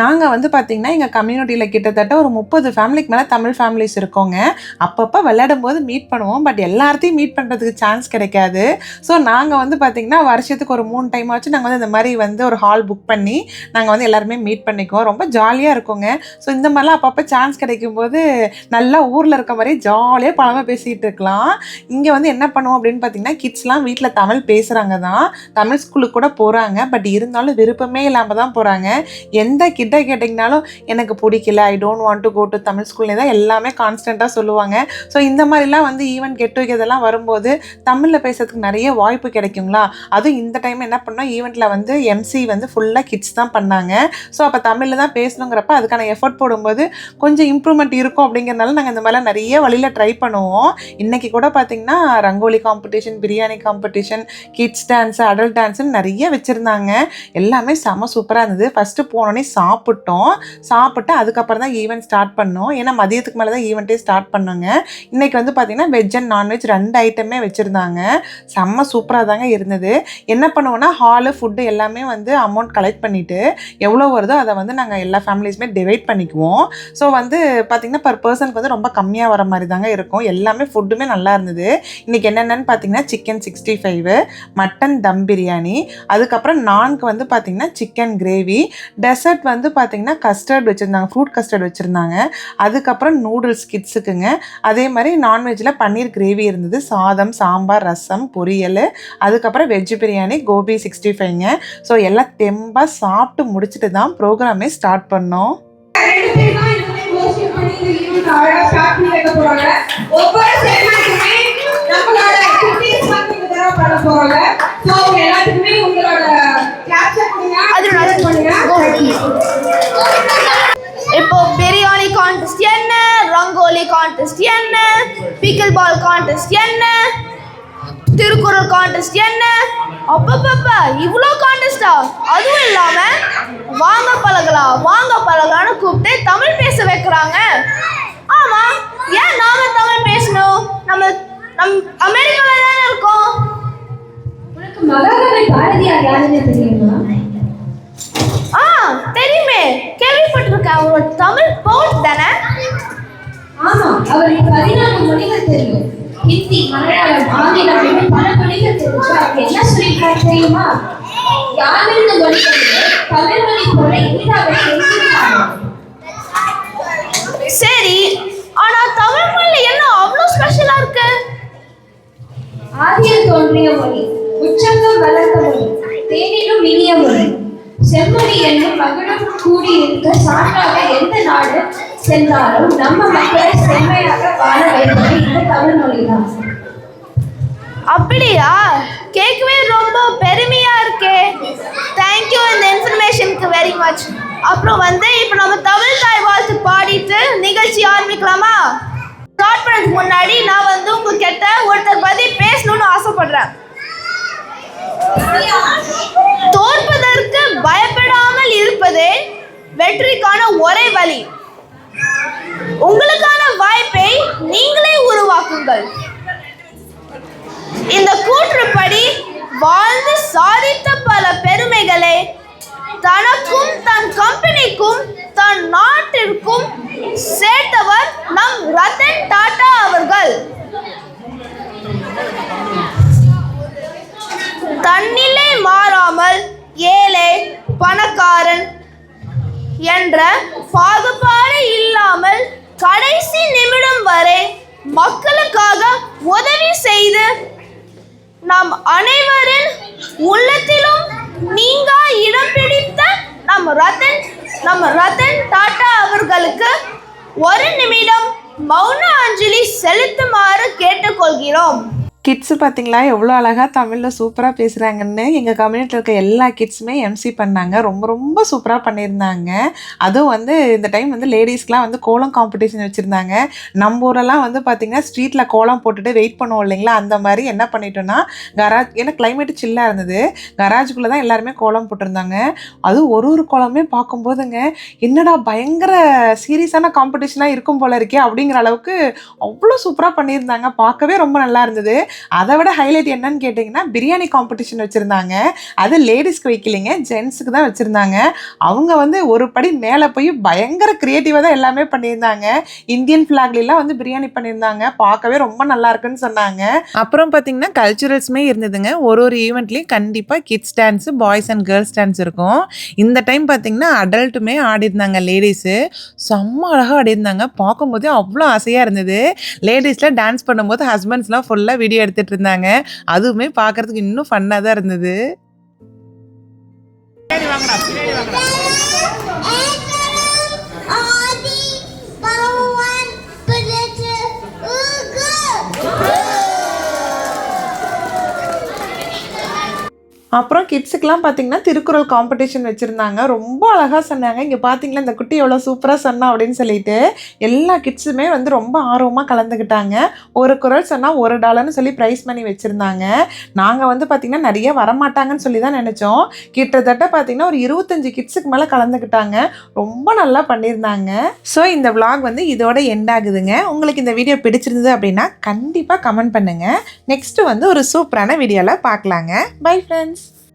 நாங்கள் வந்து பார்த்திங்கன்னா எங்கள் கம்யூனிட்டியில் கிட்டத்தட்ட ஒரு முப்பது ஃபேமிலிக்கு மேலே தமிழ் ஃபேமிலிஸ் இருக்கோங்க. அப்பப்போ விளையாடும் போது மீட் பண்ணுவோம். பட் எல்லாத்தையும் மீட் பண்ணுறதுக்கு சான்ஸ் கிடைக்காது. ஸோ நாங்கள் வந்து பார்த்திங்கன்னா வருஷத்துக்கு ஒரு மூணு டைம் ஆச்சு நாங்கள் வந்து இந்த மாதிரி வந்து ஒரு ஹால் புக் பண்ணி நாங்கள் வந்து எல்லாருமே மீட் பண்ணிக்குவோம். ரொம்ப ஜாலியாக இருக்குங்க. ஸோ இந்த மாதிரிலாம் அப்பப்போ சான்ஸ் கிடைக்கும்போது நல்லா ஊரில் இருக்க மாதிரி ஜாலியாக பழமை பேசிகிட்டு இருக்கலாம். இங்கே வந்து என்ன பண்ணுவோம் அப்படின்னு பார்த்தீங்கன்னா கிட்ஸ்லாம் வீட்டில் தமிழ் பேசுகிறாங்க தான். தமிழ் ஸ்கூலுக்கு கூட போகிறாங்க பட் இருந்தாலும் விருப்பமே இல்லாமல் தான் போகிறாங்க எந்த கிட்ட கேட்டிங்கனாலும் எனக்கு பிடிக்கல I don't want to go to Tamil ஸ்கூல்லே தான் எல்லாமே கான்ஸ்டண்ட்டாக சொல்லுவாங்க. ஸோ இந்த மாதிரிலாம் வந்து ஈவெண்ட் கெட் டுகெதர்லாம் வரும்போது தமிழில் பேசுறதுக்கு நிறைய வாய்ப்பு கிடைக்குங்களா? அதுவும் இந்த டைம் என்ன பண்ணோம்? ஈவெண்ட்டில் வந்து எம்சி வந்து ஃபுல்லாக கிட்ஸ் தான் பண்ணாங்க. ஸோ அப்போ தமிழில் தான் பேசணுங்கிறப்ப அதுக்கான எஃபர்ட் போடும்போது கொஞ்சம் இம்ப்ரூவ்மெண்ட் இருக்கும் அப்படிங்கிறனால நாங்கள் இந்த மாதிரிலாம் நிறைய வழியில் ட்ரை பண்ணுவோம். இன்னைக்கு கூட பார்த்தீங்கன்னா rangoli competition biryani competition kids dance adult டான்ஸ்னு நிறைய வச்சுருந்தாங்க. எல்லாமே செம சூப்பராக இருந்தது. ஃபஸ்ட்டு போனோடனே சாப்பிட்டோம். சாப்பிட்டு அதுக்கப்புறம் தான் ஈவெண்ட் ஸ்டார்ட் பண்ணோம். ஏன்னா மதியத்துக்கு மேலே தான் ஈவெண்ட்டே ஸ்டார்ட் பண்ணோங்க. இன்றைக்கி வந்து பார்த்திங்கன்னா வெஜ் அண்ட் நான்வெஜ் ரெண்டு ஐட்டமே வச்சுருந்தாங்க. செம்ம சூப்பராக தாங்க இருந்தது. என்ன பண்ணுவோன்னா ஹாலு ஃபுட்டு எல்லாமே வந்து அமௌண்ட் கலெக்ட் பண்ணிவிட்டு எவ்வளோ வருதோ அதை வந்து நாங்கள் எல்லா ஃபேமிலிஸுமே டிவைட் பண்ணிக்குவோம். ஸோ வந்து பார்த்திங்கன்னா பர் பர்சனுக்கு வந்து ரொம்ப கம்மியாக வர மாதிரி தாங்க இருக்கும். எல்லாமே ஃபுட்டுமே நல்லா இருந்தது. இன்றைக்கி என்னென்னு பார்த்தீங்கன்னா chicken sixty five mutton dum biryani அதுக்கப்புறம் நான்கு வந்து பார்த்திங்கன்னா சிக்கன் கிரேவி டெசர்ட் வந்து பார்த்திங்கன்னா கஸ்டர்ட் வச்சுருந்தாங்க ஃப்ரூட் கஸ்டர்ட் வச்சுருந்தாங்க. அதுக்கப்புறம் நூடுல்ஸ் கிட்ஸுக்குங்க. அதே மாதிரி நான்வெஜ்ஜில் பன்னீர் கிரேவி இருந்தது. சாதம் சாம்பார் ரசம் பொரியல். அதுக்கப்புறம் வெஜ் பிரியாணி கோபி சிக்ஸ்டி ஃபைவ்ங்க ஸோ எல்லாம் தெம்பாக சாப்பிட்டு முடிச்சுட்டு தான் ப்ரோக்ராமே ஸ்டார்ட் பண்ணோம். ஒவ்வொரு கான்டெஸ்ட் என்ன? பிக்கல் பால் கான்டெஸ்ட் என்ன? திருக்குறள் கான்டெஸ்ட் என்ன? அப்பப்பப்ப இவ்வளோ கான்டெஸ்டா அதுவும் இல்லாம வாங்க பழகலாம் வாங்க பழகலாம்னு கூப்பிட்டு தமிழ் பேச வைக்கிறாங்க. ஆமா ஏன் நாம தமிழ் பேசணும்? நம்ம நம் அமெரிக்கால தானே இருக்கோம். உனக்கு மகாகவி பாரதியார் யாருன்னு தெரியுமா? ஆ தெரியுமே. கேள்விப்பட்டிருக்கேன். அவர் ஒரு தமிழ் போட் தானே? ஆமா அவருக்கு பதினான்கு மொழிகள் தெரியும். ஹிந்தி மலையாளம் ஆங்கிலம் பல மொழிகள் தெரிஞ்சு அவர் என்ன சொல்லியிருக்காரு தெரியுமா? யாருந்த மொழிகளிலே தமிழ் மொழி போல எழுதியிருக்காங்க சரி ஆனா தமிழ் மொழியில என்ன அவ்வளோ ஸ்பெஷலா இருக்கு? ஆதியில் தோன்றிய மொழி உச்சங்கம் வளர்ந்த மொழி தேனிலும் இனிய மொழி. செம்மொழி என்னும் மகளும் கூடியிருக்க சான்றாக எந்த நாடு சென்றாலும் நம்ம மக்களை செம்மையாக வாழ வைப்பது இந்த தமிழ் மொழிதான் அப்படியா? கேட்கவே ரொம்ப பெருமையா இருக்கே. தேங்க்யூ இந்த இன்ஃபர்மேஷனுக்கு வெரி மச் அப்புறம் வந்து இப்போ நம்ம தமிழ் தாய் வாழ்த்து பாடிட்டு நிகழ்ச்சி ஆரம்பிக்கலாமா? ஸ்டார்ட் பண்ணதுக்கு முன்னாடி நான் வந்து உங்ககிட்ட ஒருத்தர் பத்தி பேசணும்னு ஆசைப்படுறேன். தோற்பது பயப்படாமல் இருப்பதே வெற்றிக்கான ஒரே வழி. உங்களுக்கான வாய்ப்பை நீங்களே உருவாக்குங்கள். இந்த கூற்றுப்படி வாழ்ந்து சாதித்த பல பெருமைகளை தனக்கும் தன் கம்பெனிக்கும் தன் நாட்டிற்கும் சேர்த்தவர் நம் ரத்தன் டாடா அவர்கள். தன்னிலை மாறாமல் பணக்காரன் என்ற பாகுபாடு இல்லாமல் கடைசி நிமிடம் வரை மக்களுக்காக உதவி செய்து நாம் அனைவரின் உள்ளத்திலும் நீங்கா இடம் பிடித்த நம் ரத்தன் நம் ரத்தன் டாட்டா அவர்களுக்கு ஒரு நிமிடம் மௌன அஞ்சலி செலுத்துமாறு கேட்டுக்கொள்கிறோம். கிட்ஸு பார்த்தீங்களா எவ்வளோ அழகாக தமிழில் சூப்பராக பேசுகிறாங்கன்னு எங்கள் கம்யூனிட்டியில் இருக்க எல்லா கிட்ஸுமே எம்சி பண்ணாங்க. ரொம்ப ரொம்ப சூப்பராக பண்ணியிருந்தாங்க. அதுவும் வந்து இந்த டைம் வந்து லேடிஸ்க்குலாம் வந்து கோலம் காம்படிஷன் வச்சுருந்தாங்க. நம்ம ஊரெல்லாம் வந்து பார்த்திங்கன்னா ஸ்ட்ரீட்டில் கோலம் போட்டுட்டு வெயிட் பண்ணுவோம் இல்லைங்களா? அந்த மாதிரி என்ன பண்ணிட்டோன்னா கராஜ் ஏன்னா கிளைமேட்டு சில்லாக இருந்தது. கராஜுக்குள்ளே தான் எல்லாருமே கோலம் போட்டிருந்தாங்க. அதுவும் ஒரு ஒரு கோலமே பார்க்கும்போதுங்க என்னடா பயங்கர சீரியஸான காம்படிஷனாக இருக்கும் போல இருக்கே அப்படிங்கிற அளவுக்கு அவ்வளோ சூப்பராக பண்ணியிருந்தாங்க. பார்க்கவே ரொம்ப நல்லா இருந்தது. அதை விட ஹைலைட் என்னன்னு கேட்டிங்கன்னா பிரியாணி காம்படிஷன் வச்சுருந்தாங்க. அது லேடிஸ்க்கு வைக்கலைங்க ஜென்ஸுக்கு தான் வச்சுருந்தாங்க. அவங்க வந்து ஒரு படி மேலே போய் பயங்கர க்ரியேட்டிவாக தான் எல்லாமே பண்ணியிருந்தாங்க. இந்தியன் ஃப்ளாக்லாம் வந்து பிரியாணி பண்ணியிருந்தாங்க. பார்க்கவே ரொம்ப நல்லா இருக்குன்னு சொன்னாங்க. அப்புறம் பார்த்தீங்கன்னா கல்ச்சுரல்ஸுமே இருந்ததுங்க. ஒரு ஒரு ஈவெண்ட்லேயும் கண்டிப்பாக kids dance boys and girls dance இருக்கும். இந்த டைம் பார்த்தீங்கன்னா அடல்ட்டுமே ஆடிருந்தாங்க லேடிஸு செம்ம அழகாக ஆடிருந்தாங்க பார்க்கும்போதே அவ்வளோ ஆசையாக இருந்தது. லேடிஸில் டான்ஸ் பண்ணும்போது ஹஸ்பண்ட்ஸ்லாம் ஃபுல்லாக வீடியோ எடுத்துகிட்டு இருந்தாங்க அதுவுமே பார்க்குறதுக்கு இன்னும் ஃபன்னாக தான் இருந்தது. அப்புறம் கிட்ஸுக்கெலாம் பார்த்தீங்கன்னா திருக்குறள் காம்படிஷன் வச்சுருந்தாங்க. ரொம்ப அழகாக சொன்னாங்க. இங்கே பார்த்தீங்களா இந்த குட்டி எவ்வளோ சூப்பராக சொன்னா அப்படின்னு சொல்லிட்டு எல்லா கிட்ஸுமே வந்து ரொம்ப ஆர்வமாக கலந்துக்கிட்டாங்க ஒரு குறள் சொன்னால் ஒரு டாலர்னு சொல்லி ப்ரைஸ் பண்ணி வச்சுருந்தாங்க. நாங்கள் வந்து பார்த்திங்கன்னா நிறைய வரமாட்டாங்கன்னு சொல்லி தான் நினச்சோம். கிட்டத்தட்ட பார்த்திங்கன்னா ஒரு இருபத்தஞ்சி கிட்ஸுக்கு மேலே கலந்துக்கிட்டாங்க ரொம்ப நல்லா பண்ணியிருந்தாங்க. ஸோ இந்த விளாக் வந்து இதோட எண்ட் ஆகுதுங்க. உங்களுக்கு இந்த வீடியோ பிடிச்சிருந்தது அப்படின்னா கண்டிப்பாக கமெண்ட் பண்ணுங்கள் நெக்ஸ்ட்டு வந்து ஒரு சூப்பரான வீடியோவில் பார்க்கலாங்க. Bye friends